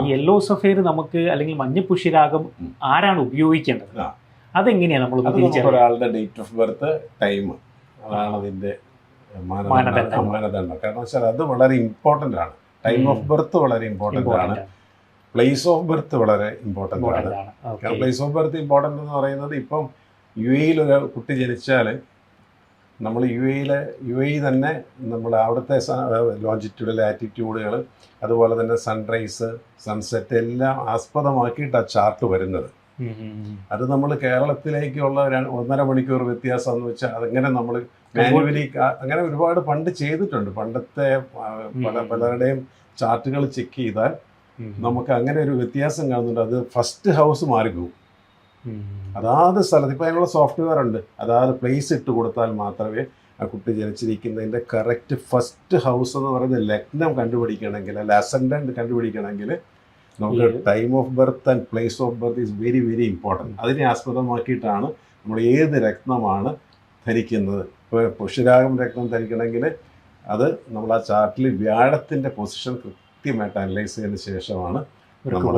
ഈ യെല്ലോ സഫേർ നമുക്ക് അല്ലെങ്കിൽ മഞ്ഞപ്പുഷ്യരാഗം ഉം. ആരാണ് ഉപയോഗിക്കേണ്ടത്. അതെങ്ങനെയാണ് നമ്മൾ ഒരാളുടെ ഡേറ്റ് ഓഫ് ബർത്ത് ടൈം അതാണ് അതിന്റെ മാനദണ്ഡം. കാരണം വെച്ചാൽ അത് വളരെ ഇമ്പോർട്ടന്റ് ആണ്. ടൈം ഓഫ് ബർത്ത് വളരെ ഇമ്പോർട്ടന്റ് ആണ്. പ്ലേസ് ഓഫ് ബർത്ത് വളരെ ഇമ്പോർട്ടന്റ് ആണ്. ഇമ്പോർട്ടന്റ് ആണ്. കാരണം പ്ലേസ് ഓഫ് ബർത്ത് ഇമ്പോർട്ടന്റ് എന്ന് പറയുന്നത് ഇപ്പം യു എയിൽ ഒരു കുട്ടി ജനിച്ചാൽ നമ്മൾ യു എയിലെ യു എ തന്നെ നമ്മൾ അവിടുത്തെ ലോഞ്ചിറ്റ്യൂഡ് ആറ്റിറ്റ്യൂഡുകൾ അതുപോലെ തന്നെ സൺറൈസ് സൺസെറ്റ് എല്ലാം ആസ്പദമാക്കിയിട്ടാണ് ചാർട്ട് വരുന്നത്. അത് നമ്മൾ കേരളത്തിലേക്കുള്ള ഒന്നര മണിക്കൂർ വ്യത്യാസം എന്ന് വെച്ചാൽ അതെങ്ങനെ നമ്മൾ മാനുവലി അങ്ങനെ ഒരുപാട് പണ്ട് ചെയ്തിട്ടുണ്ട്. പണ്ടത്തെ പല പലരുടെയും ചാർട്ടുകൾ ചെക്ക് ചെയ്താൽ നമുക്ക് അങ്ങനെ ഒരു വ്യത്യാസം കാണുന്നുണ്ട്. അത് ഫസ്റ്റ് ഹൗസ് മാറിപ്പോകും അതാത് സ്ഥലത്ത് ഇപ്പം അതിനുള്ള സോഫ്റ്റ്വെയർ ഉണ്ട്. അതാത് പ്ലേസ് ഇട്ട് കൊടുത്താൽ മാത്രമേ ആ കുട്ടി ജനിച്ചിരിക്കുന്നതിന്റെ കറക്റ്റ് ഫസ്റ്റ് ഹൗസ് എന്ന് പറയുന്നത് ലഗ്നം കണ്ടുപിടിക്കണമെങ്കിൽ അല്ല അസൻഡന്റ് കണ്ടുപിടിക്കണമെങ്കിൽ നമുക്ക് time of birth and place of birth is very very important അതിനെ ആസ്പദമാക്കിയിട്ടാണ് നമ്മൾ ഏത് രത്നമാണ് ധരിക്കുന്നത്. ഇപ്പോൾ പുഷ്യരാഗം രത്നം ധരിക്കണമെങ്കിൽ അത് നമ്മൾ ആ ചാർട്ടിൽ വ്യാഴത്തിന്റെ പൊസിഷൻ കൃത്യമായിട്ട് അനലൈസ് ചെയ്തതിന് ശേഷമാണ് നമ്മൾ